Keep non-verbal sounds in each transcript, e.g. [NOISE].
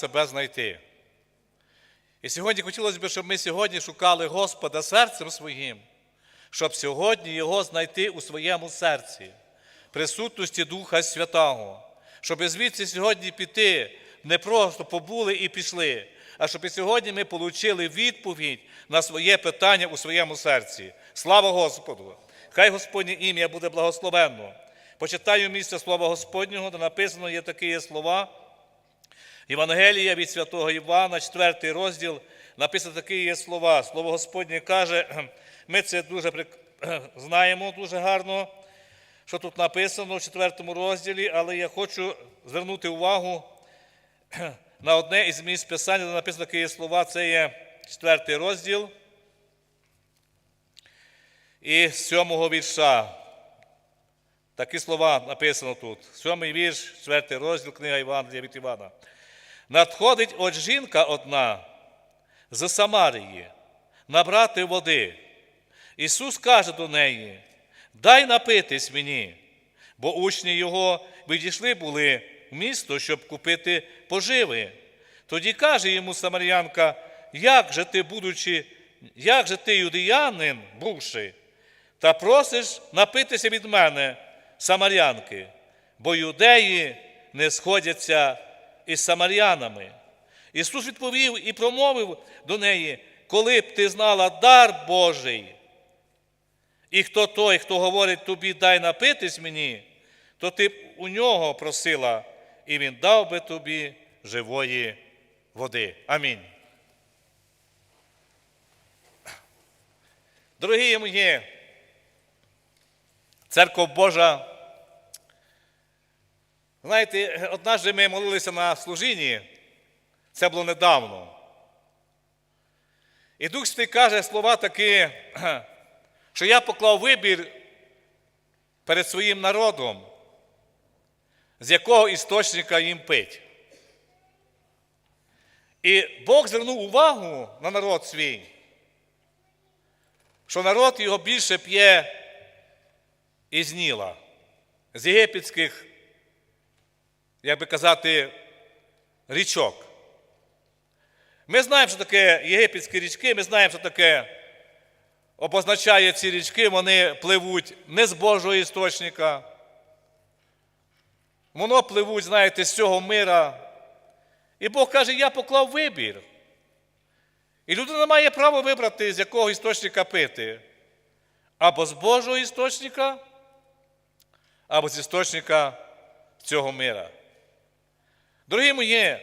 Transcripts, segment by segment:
себе знайти. І сьогодні хотілося б, щоб ми сьогодні шукали Господа серцем своїм, щоб сьогодні Його знайти у своєму серці, присутності Духа Святого, щоб звідси сьогодні піти, не просто побули і пішли, а щоб і сьогодні ми отримали відповідь на своє питання у своєму серці. Слава Господу! Хай Господнє ім'я буде благословенно. Почитаю місце Слова Господнього, де написано є такі слова. Євангелія від святого Івана, 4 розділ, написано такі є слова. Слово Господнє каже, ми це дуже знаємо дуже гарно, що тут написано в 4 розділі, але я хочу звернути увагу на одне із місць Писання, де написано такі є слова, це є 4 розділ і з 7 вірша. Такі слова написано тут. Сьомий вірш, четвертий розділ, книга Івана від Івана. Надходить от жінка одна з Самарії набрати води. Ісус каже до неї: Дай напитись мені, бо учні його відійшли були в місто, щоб купити поживи. Тоді каже йому Самарянка, як же ти, будучи, як же ти, юдеянин, бувши, та просиш напитися від мене, самарянки, бо юдеї не сходяться із самарянами. Ісус відповів і промовив до неї, коли б ти знала дар Божий, і хто той, хто говорить тобі, дай напитись мені, то ти б у нього просила, і він дав би тобі живої води. Амінь. Дорогі мої, церква Божа. Знаєте, однажды ми молилися на служінні, це було недавно. І Дух Святий каже слова такі, [CLEARS THROAT] що я поклав вибір перед своїм народом, з якого істочника їм пить. І Бог звернув увагу на народ свій, що народ його більше п'є із Ніла, з єгипетських, як би казати, річок. Ми знаємо, що таке єгипетські річки, ми знаємо, що таке обозначає ці річки, вони пливуть не з Божого істочника. Воно пливуть, знаєте, з цього мира. І Бог каже, я поклав вибір. І людина має право вибрати, з якого істочника пити. Або з Божого істочника, або з істочника цього мира. Дорогі мої,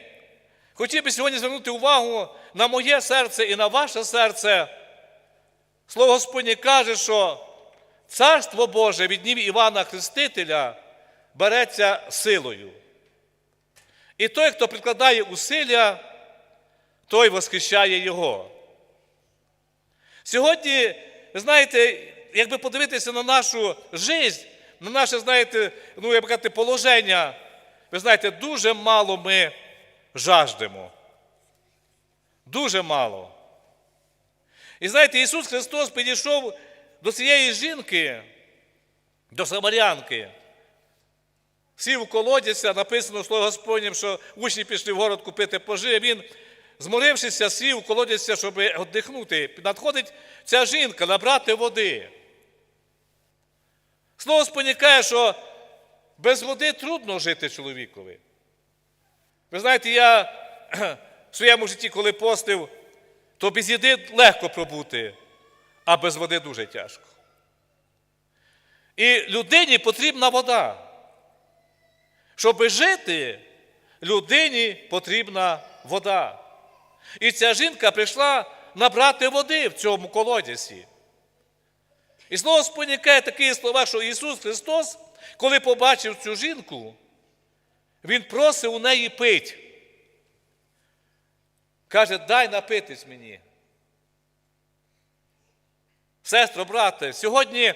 хотів би сьогодні звернути увагу на моє серце і на ваше серце. Слово Господнє каже, що Царство Боже від днів Івана Хрестителя береться силою. І той, хто прикладає усилля, той восхищає Його. Сьогодні, ви знаєте, якби подивитися на нашу життя, на наше, знаєте, ну, як би казати, положення, ви знаєте, дуже мало ми жаждемо. Дуже мало. І знаєте, Ісус Христос підійшов до цієї жінки, до Самарянки. Сів колодязя, написано Слово Господнім, що учні пішли в город купити пожив. Він, зморившися, сів колодязя, щоб віддихнути. Надходить ця жінка набрати води. Слово Господнє що без води трудно жити чоловікові. Ви знаєте, я [CLEARS THROAT] в своєму житті, коли постив, то без їди легко пробути, а без води дуже тяжко. І людині потрібна вода. Щоб жити, людині потрібна вода. І ця жінка прийшла набрати води в цьому колодязі. І слово спонікає такі слова, що Ісус Христос, коли побачив цю жінку, Він просив у неї пить. Каже, дай напитись мені. Сестро, брате, сьогодні,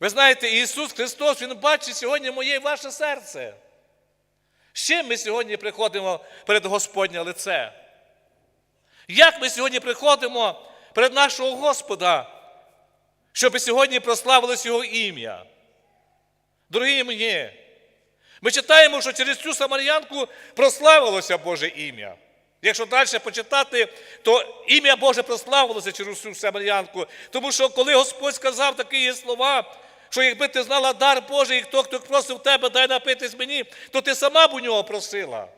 ви знаєте, Ісус Христос, Він бачить сьогодні моє і ваше серце. З чим ми сьогодні приходимо перед Господнє лице? Як ми сьогодні приходимо перед нашого Господа, щоб сьогодні прославилось Його ім'я? Дорогі мені, Ми читаємо, що через цю самарянку прославилося Боже ім'я. Якщо далі почитати, то ім'я Боже прославилося через цю самарянку. Тому що коли Господь сказав такі слова, що якби ти знала дар Божий, і хто, хто просив тебе, дай напитись мені, то ти сама б у нього просила.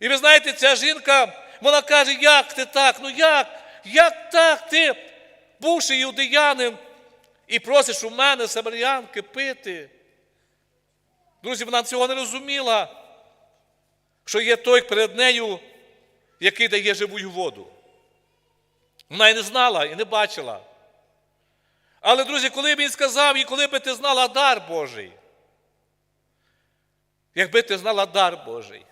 І ви знаєте, ця жінка, вона каже, як ти так? Ну як? Як так? Ти, бувши юдеянин, і просиш у мене самарянки пити. Друзі, вона цього не розуміла, що є той перед нею, який дає живу воду. Вона і не знала, і не бачила. Але, друзі, коли б він сказав, і коли би ти знала дар Божий, якби ти знала дар Божий.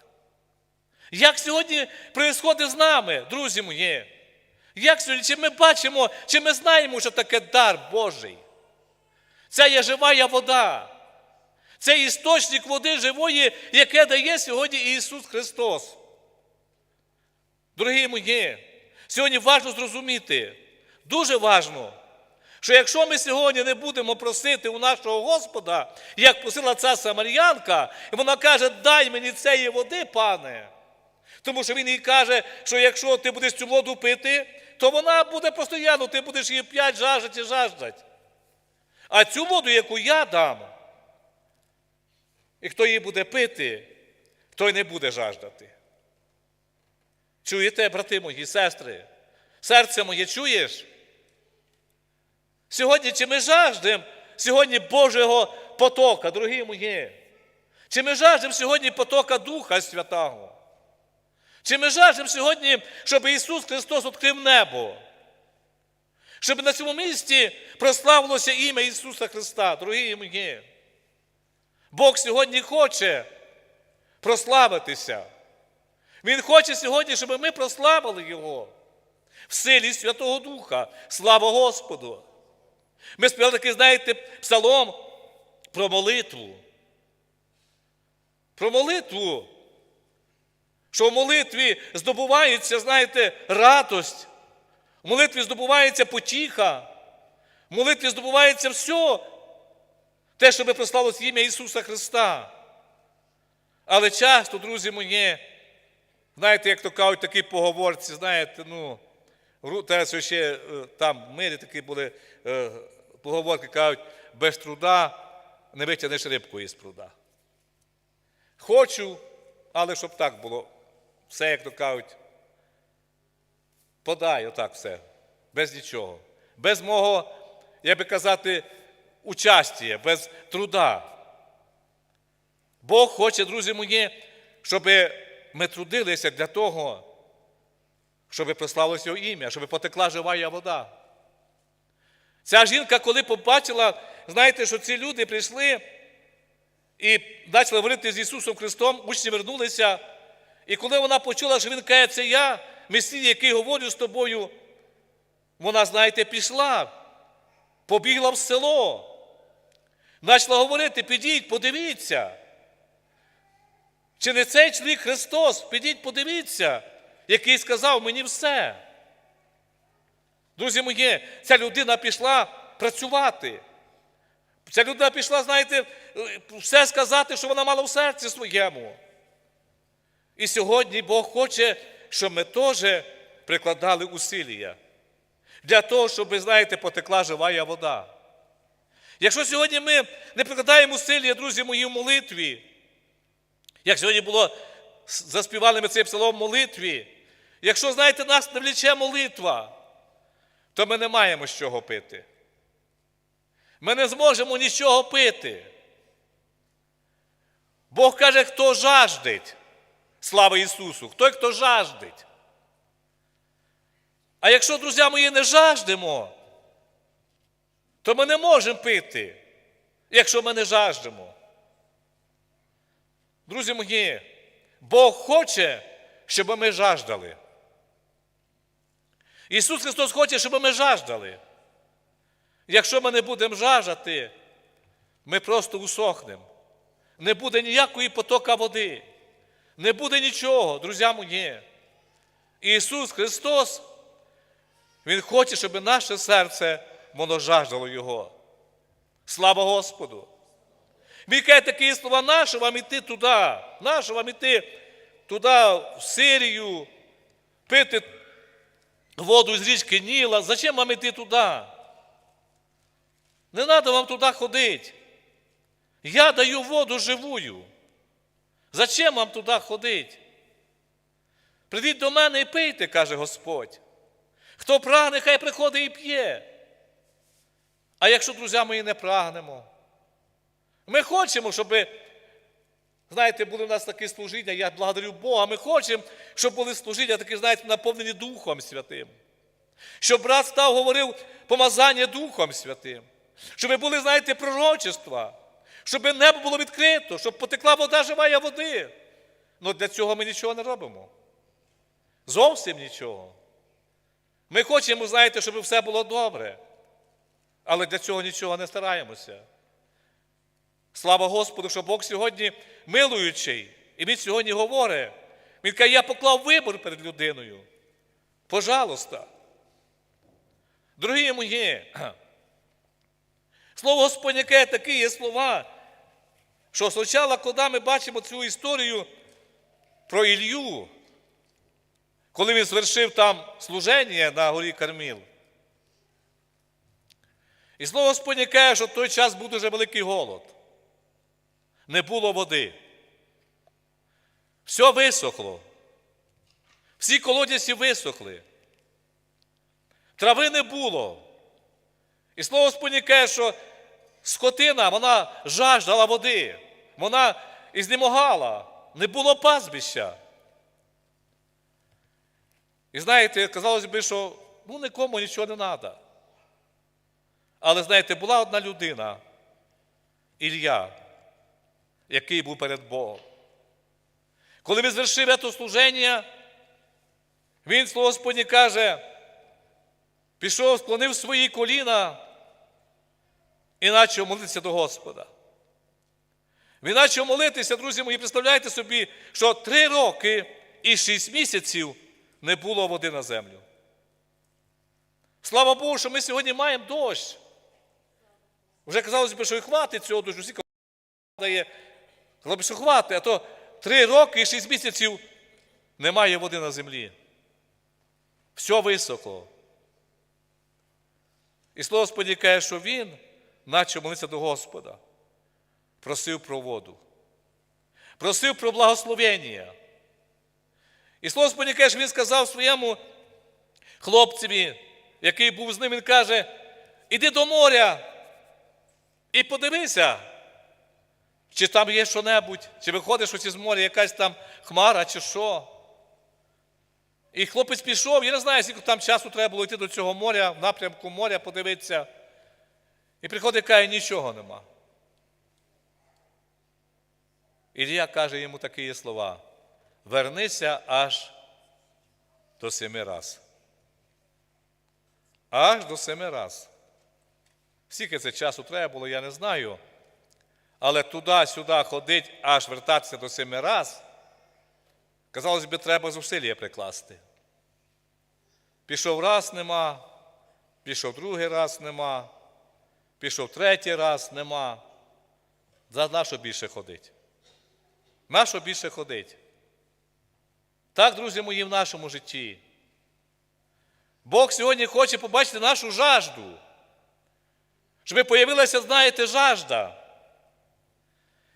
Як сьогодні відбувається з нами, друзі мої? Як сьогодні, чи ми бачимо, чи ми знаємо, що таке дар Божий? Це є жива вода. Це істочник води живої, яке дає сьогодні Ісус Христос. Дорогі мої, сьогодні важливо зрозуміти, дуже важливо, що якщо ми сьогодні не будемо просити у нашого Господа, як просила ця Самарянка, і вона каже, дай мені цієї води, пане. Тому що він їй каже, що якщо ти будеш цю воду пити, то вона буде постійно, ти будеш її п'ять жаждать і жаждать. А цю воду, яку я дам, і хто її буде пити, той не буде жаждати. Чуєте, брати мої, сестри? Серце моє чуєш? Сьогодні чи ми жаждемо сьогодні Божого потока, дорогі мої? Чи ми жаждемо сьогодні потока Духа Святого? Чи ми жаждемо сьогодні, щоб Ісус Христос відкрив небо? Щоб на цьому місці прославилося ім'я Ісуса Христа, дорогі мої. Бог сьогодні хоче прославитися. Він хоче сьогодні, щоб ми прославили Його в силі Святого Духа. Слава Господу! Ми співали такий, знаєте, псалом про молитву. Про молитву. Що в молитві здобувається, знаєте, радость, в молитві здобувається потіха, в молитві здобувається все, те, що ми прославилося ім'я Ісуса Христа. Але часто, друзі мої, знаєте, як то кажуть, такі поговорці, знаєте, ну, те, ще е, там в мирі такі були е, поговорки, кажуть, без труда не витягнеш рибку із пруда. Хочу, але щоб так було. Все, як то кажуть, подай отак все, без нічого. Без мого, я би казати, участія, без труда. Бог хоче, друзі мої, щоб ми трудилися для того, щоб прославилося його ім'я, щоб потекла жива вода. Ця жінка, коли побачила, знаєте, що ці люди прийшли і почали говорити з Ісусом Христом, учні вернулися. І коли вона почула, що Він каже, це я, Месій, який говорю з тобою, вона, знаєте, пішла, побігла в село, почала говорити, підіть, подивіться. Чи не цей чоловік Христос? Підіть, подивіться, який сказав мені все. Друзі мої, ця людина пішла працювати. Ця людина пішла, знаєте, все сказати, що вона мала в серці своєму. І сьогодні Бог хоче, щоб ми теж прикладали усилля для того, щоб, ви знаєте, потекла жива вода. Якщо сьогодні ми не прикладаємо усилля, друзі мої, в молитві, як сьогодні було, заспівали ми цей псалом в молитві, якщо, знаєте, нас не вліче молитва, то ми не маємо з чого пити. Ми не зможемо нічого пити. Бог каже, хто жаждить. Слава Ісусу! Хто хто жаждить. А якщо, друзі мої, не жаждемо, то ми не можемо пити, якщо ми не жаждемо. Друзі мої, Бог хоче, щоб ми жаждали. Ісус Христос хоче, щоб ми жаждали. Якщо ми не будемо жаждати, ми просто усохнемо. Не буде ніякої потока води. Не буде нічого, друзі мої. Ісус Христос, Він хоче, щоб наше серце воно жаждало Його. Слава Господу! Він такі слова, нащо вам іти туди? Нащо вам іти туди, в Сирію, пити воду з річки Ніла? Зачем вам іти туди? Не треба вам туди ходити. Я даю воду живую. Зачем вам туди ходити? Придіть до мене і пийте, каже Господь. Хто прагне, хай приходить і п'є. А якщо, друзі мої, не прагнемо, ми хочемо, щоб, знаєте, були в нас такі служіння, я благодарю Бога, ми хочемо, щоб були служіння такі, знаєте, наповнені Духом Святим. Щоб брат став, говорив помазання Духом Святим. Щоб були, знаєте, пророчества, щоб небо було відкрито, щоб потекла вода живая води. Ну для цього ми нічого не робимо. Зовсім нічого. Ми хочемо, знаєте, щоб все було добре. Але для цього нічого не стараємося. Слава Господу, що Бог сьогодні милуючий. І Він сьогодні говорить. Він каже, я поклав вибор перед людиною. Пожалуйста. Дорогі мої, слово Господнє такі є слова, що спочатку, коли ми бачимо цю історію про Ілью, коли він звершив там служення на горі Карміл. І слово Господнє каже, що в той час був дуже великий голод. Не було води. Все висохло. Всі колодязі висохли. Трави не було. І слово Господнє каже, що скотина, вона жаждала води, вона ізнемогала, не було пастбища. І знаєте, казалось би, що ну нікому нічого не треба. Але знаєте, була одна людина, Ілля, який був перед Богом. Коли він звершив це служення, він, слово Господнє, каже, пішов, склонив свої коліна і почав молитися до Господа. Він почав молитися, друзі мої, представляєте собі, що три роки і шість місяців не було води на землю. Слава Богу, що ми сьогодні маємо дощ. Вже казалося б, що і хватить цього дощу, всі дає. Казали що хватить, а то три роки і шість місяців немає води на землі. Все високо. І слово Господі каже, що він почав молитися до Господа, просив про воду, просив про благословення. І слово Господі каже, що він сказав своєму хлопцеві, який був з ним, він каже, іди до моря і подивися, чи там є що-небудь, чи виходиш ось із моря якась там хмара, чи що. І хлопець пішов, я не знаю, скільки там часу треба було йти до цього моря, в напрямку моря, подивитися. І приходить каже, нічого нема. Ілія каже йому такі слова: вернися аж до семи раз. Аж до семи раз. Скільки це часу треба було, я не знаю. Але туди-сюди ходить, аж вертатися до семи раз, казалось би, треба зусилля прикласти. Пішов раз нема, пішов другий раз нема, пішов третій раз нема. За на що більше ходить? На що більше ходить? Так, друзі мої, в нашому житті. Бог сьогодні хоче побачити нашу жажду. Щоб появилася, знаєте, жажда.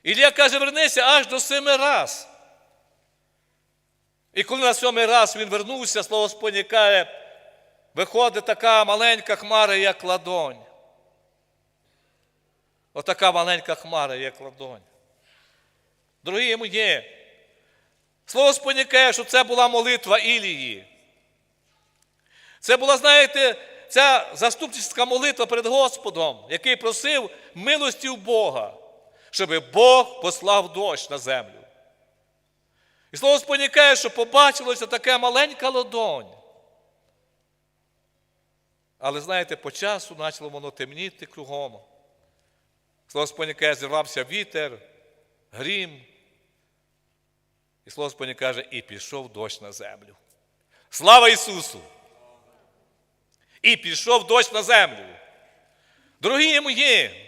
Ілля каже, вернися аж до семи раз. І коли на сьомий раз він вернувся, слово Господнє каже, виходить така маленька хмара, як ладонь. Отака маленька хмара, як ладонь. Дорогі мої, слово Господнє що це була молитва Ілії. Це була, знаєте, ця заступницька молитва перед Господом, який просив милості у Бога, щоб Бог послав дощ на землю. І слово Господнє що побачилося таке маленька ладонь. Але знаєте, по часу почало воно темніти кругом. Слово Господнє зірвався вітер, грім. І слово Господнє каже, і пішов дощ на землю. Слава Ісусу! І пішов дощ на землю. Дорогі мої,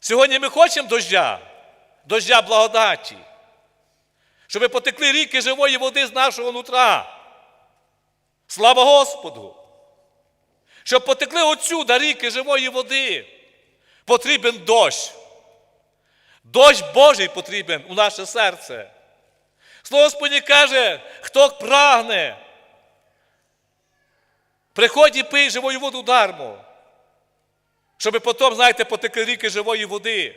Сьогодні ми хочемо дождя, дождя благодаті, щоб потекли ріки живої води з нашого нутра. Слава Господу! Щоб потекли отсюда ріки живої води, потрібен дощ. Дощ Божий потрібен у наше серце. Господнє каже, хто прагне, приходь і пий живою воду дармо, щоб потім, знаєте, потекли ріки живої води.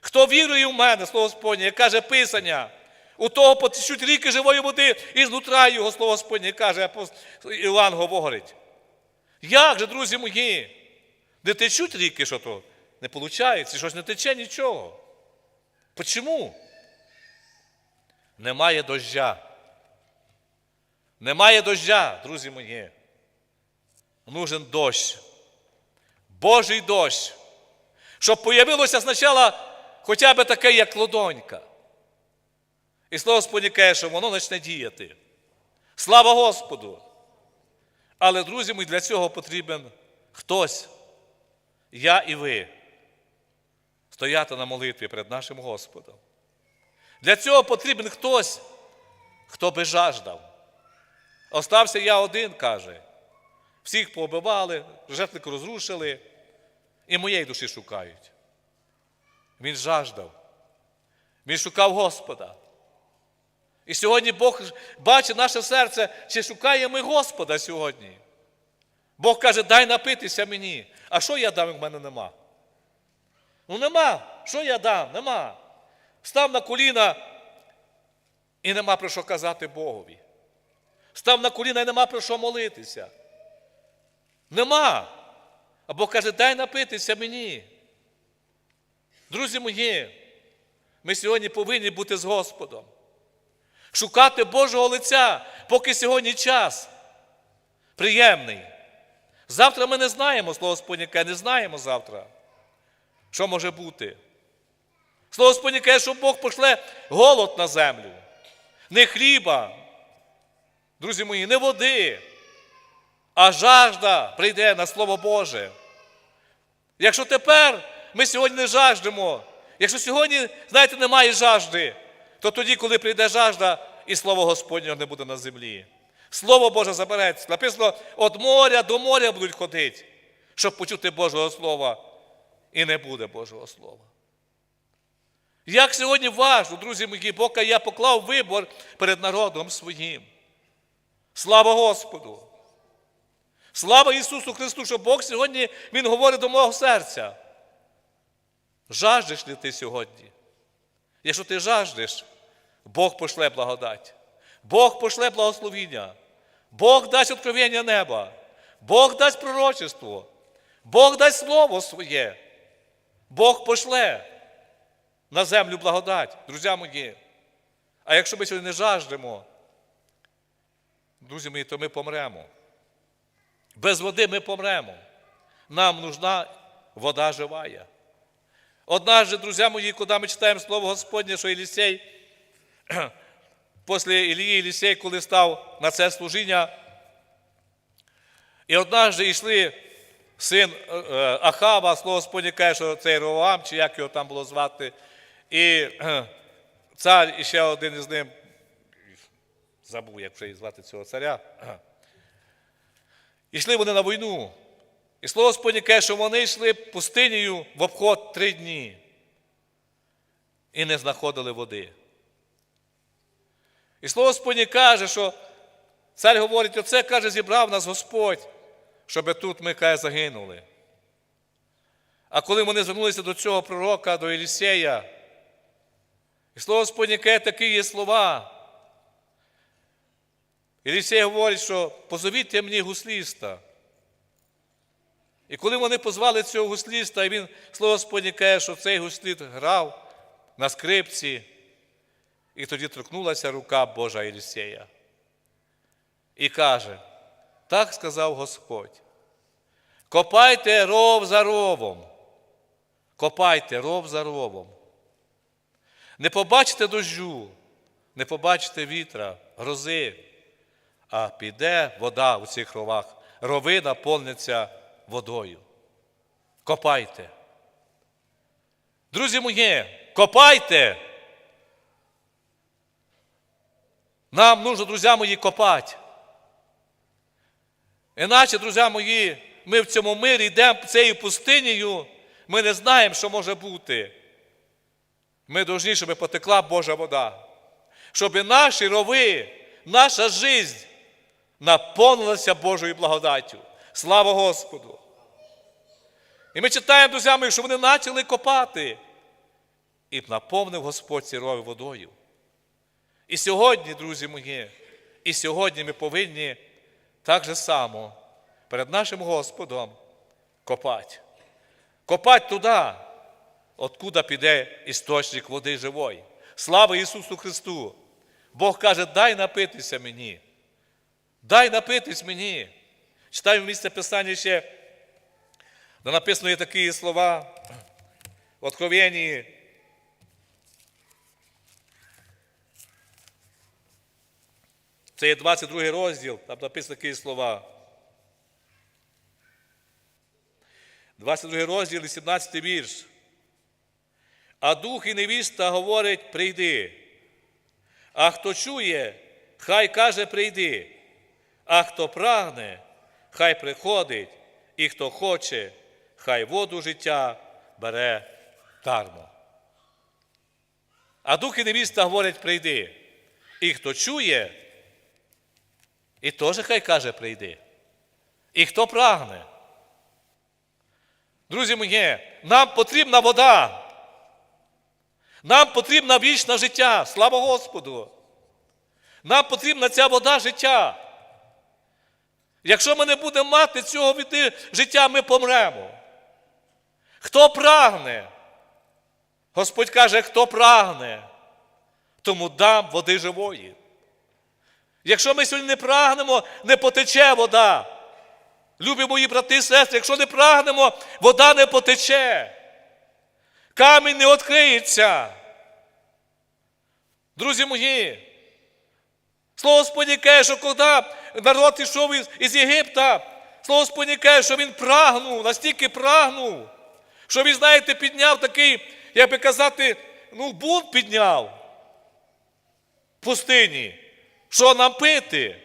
Хто вірує в мене, слово Господнє, каже Писання, у того потечуть ріки живої води і знутра його, слово Господнє, каже апостол Іван говорить. Як же, друзі мої, не течуть ріки, що то не виходить, щось не тече нічого. Почому? Немає дождя. Немає дождя, друзі мої. Нужен дощ. Божий дощ. Щоб появилося спочатку хоча б таке, як ладонька. І слово Господнє каже, що воно почне діяти. Слава Господу! Але, друзі мої, для цього потрібен хтось, я і ви, стояти на молитві перед нашим Господом. Для цього потрібен хтось, хто би жаждав. Остався я один, каже. Всіх поубивали, жертвник розрушили, і моєї душі шукають. Він жаждав. Він шукав Господа. І сьогодні Бог бачить наше серце, чи шукає ми Господа сьогодні. Бог каже, дай напитися мені. А що я дам, як в мене нема? Ну нема. Що я дам? Нема. Став на коліна і нема про що казати Богові. Став на коліна і нема про що молитися. Нема. А Бог каже, дай напитися мені. Друзі мої, ми сьогодні повинні бути з Господом. Шукати Божого лиця, поки сьогодні час приємний. Завтра ми не знаємо, слово Господнє не знаємо завтра, що може бути. Слово Господнє каже, що Бог пошле голод на землю, не хліба, друзі мої, не води, а жажда прийде на Слово Боже. Якщо тепер ми сьогодні не жаждемо, якщо сьогодні, знаєте, немає жажди, то тоді, коли прийде жажда, і Слово Господнього не буде на землі. Слово Боже забереться. Написано, від моря до моря будуть ходити, щоб почути Божого Слова, і не буде Божого Слова. Як сьогодні важно, друзі мої, поки я поклав вибор перед народом своїм. Слава Господу! Слава Ісусу Христу, що Бог сьогодні Він говорить до мого серця. Жаждеш ли ти сьогодні? Якщо ти жаждеш, Бог пошле благодать, Бог пошле благословіння, Бог дасть откровення неба, Бог дасть пророчество, Бог дасть слово своє, Бог пошле на землю благодать, друзі мої. А якщо ми сьогодні не жаждемо, друзі мої, то ми помремо. Без води ми помремо. Нам нужна вода живая. Однажды, друзья мои, когда ми читаємо Слово Господнє, що Єлісей, [CLEARS THROAT] після Ілії Єлісей, коли став на це служіння, і однажды йшли син е, Ахава, Слово Господнє каже, що це Ровам, чи як його там було звати, і цар, і ще один із ним, забув, як вже звати цього царя, Ішли вони на війну. І слово Господнє каже, що вони йшли пустинею в обход три дні і не знаходили води. І слово Господнє каже, що цар говорить, оце каже, зібрав нас Господь, щоб тут ми каже, загинули. А коли вони звернулися до цього пророка, до Елісея, і слово Господнє такі є слова. Єлісей говорить, що позовіть мені гусліста. І коли вони позвали цього гусліста, і він, слово Господнє що цей гусліст грав на скрипці, і тоді торкнулася рука Божа Єлісея. І каже, так сказав Господь. Копайте ров за ровом. Копайте ров за ровом. Не побачите дощу, не побачите вітра, грози а піде вода у цих ровах, рови наповниться водою. Копайте. Друзі мої, копайте. Нам нужно, друзі мої, копати. Іначе, друзі мої, ми в цьому мирі йдемо цією пустинею, ми не знаємо, що може бути. Ми повинні, щоб потекла Божа вода, щоб наші рови, наша життя наповнилася Божою благодаттю. Слава Господу! І ми читаємо, друзі мої, що вони почали копати. І наповнив Господь ці рови водою. І сьогодні, друзі мої, і сьогодні ми повинні так же само перед нашим Господом копати. Копати туди, откуда піде істочник води живої. Слава Ісусу Христу! Бог каже, дай напитися мені. Дай напитись мені. Читаємо місце Писання ще, де написано є такі слова в Откровенні. Це є 22 розділ, там написано такі слова. 22 розділ, і 17 вірш. А дух і невіста говорить, прийди. А хто чує, хай каже, прийди. А хто прагне, хай приходить, і хто хоче, хай воду життя бере дармо. А дух і невіста говорять, прийди. І хто чує, і теж хай каже, прийди. І хто прагне. Друзі мої, нам потрібна вода. Нам потрібна вічне життя. Слава Господу. Нам потрібна ця вода життя. Якщо ми не будемо мати цього від життя, ми помремо. Хто прагне? Господь каже, хто прагне, тому дам води живої. Якщо ми сьогодні не прагнемо, не потече вода. Любі мої брати і сестри, якщо не прагнемо, вода не потече. Камінь не відкриється. Друзі мої, слово Господнє каже, що коли народ йшов із, Єгипта, слово Господнє каже, що він прагнув, настільки прагнув, що він, знаєте, підняв такий, як би казати, ну, бунт підняв в пустині. Що нам пити?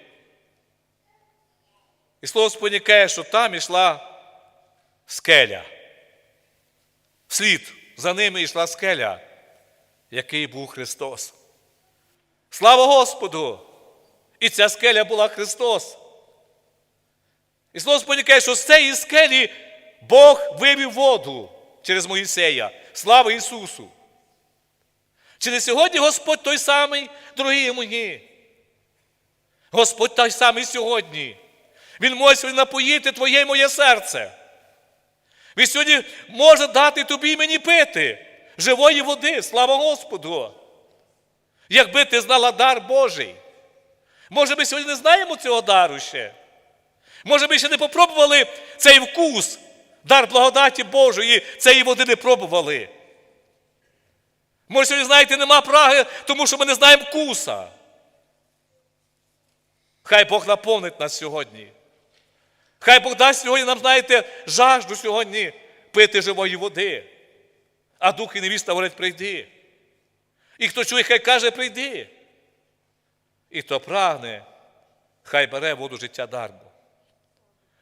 І слово Господнє каже, що там йшла скеля. Вслід за ними йшла скеля, який був Христос. Слава Господу! І ця скеля була Христос. І слово Господнє що з цієї скелі Бог вивів воду через Моїсея. Слава Ісусу! Чи не сьогодні Господь той самий, дорогі мої? Господь той самий сьогодні. Він може напоїти твоє і моє серце. Він сьогодні може дати тобі і мені пити живої води, слава Господу. Якби ти знала дар Божий. Може, ми сьогодні не знаємо цього дару ще. Може, ми ще не попробували цей вкус, дар благодаті Божої, цієї води не пробували. Може, сьогодні, знаєте, нема праги, тому що ми не знаємо вкуса. Хай Бог наповнить нас сьогодні. Хай Бог дасть сьогодні нам, знаєте, жажду сьогодні пити живої води. А дух і невіста говорять, прийди. І хто чує, хай каже, прийди. І хто прагне, хай бере воду життя дармо.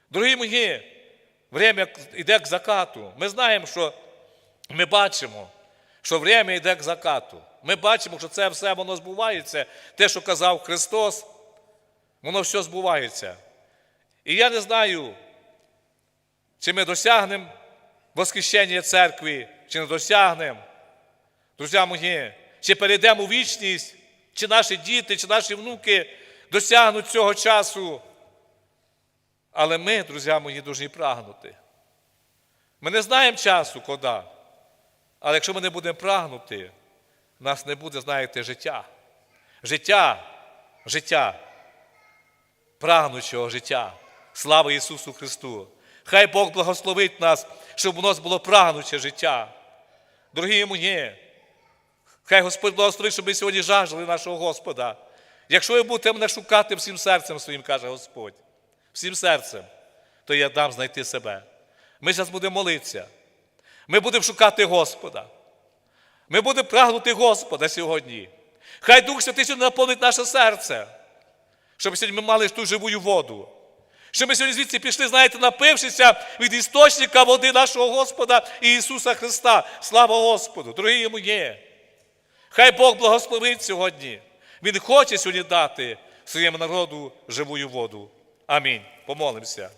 Дорогі мої, время йде к закату. Ми знаємо, що ми бачимо, що время йде к закату. Ми бачимо, що це все воно збувається. Те, що казав Христос, воно все збувається. І я не знаю, чи ми досягнемо восхищення церкви, чи не досягнемо. Друзі мої, чи перейдемо у вічність, чи наші діти, чи наші внуки досягнуть цього часу. Але ми, друзі мої, повинні прагнути. Ми не знаємо часу, коли. Але якщо ми не будемо прагнути, нас не буде, знаєте, життя. Життя, життя, прагнучого життя. Слава Ісусу Христу! Хай Бог благословить нас, щоб у нас було прагнуче життя. Дорогі мої, хай Господь благословить, щоб ми сьогодні жаждали нашого Господа. Якщо ви будете мене шукати всім серцем своїм, каже Господь, всім серцем, то я дам знайти себе. Ми зараз будемо молитися. Ми будемо шукати Господа. Ми будемо прагнути Господа сьогодні. Хай Дух Святий сьогодні наповнить наше серце, щоб сьогодні ми мали ту живу воду. Щоб ми сьогодні звідси пішли, знаєте, напившися від істочника води нашого Господа Ісуса Христа. Слава Господу! Дорогі йому є. Хай Бог благословить сьогодні. Він хоче сьогодні дати своєму народу живу воду. Амінь. Помолимося.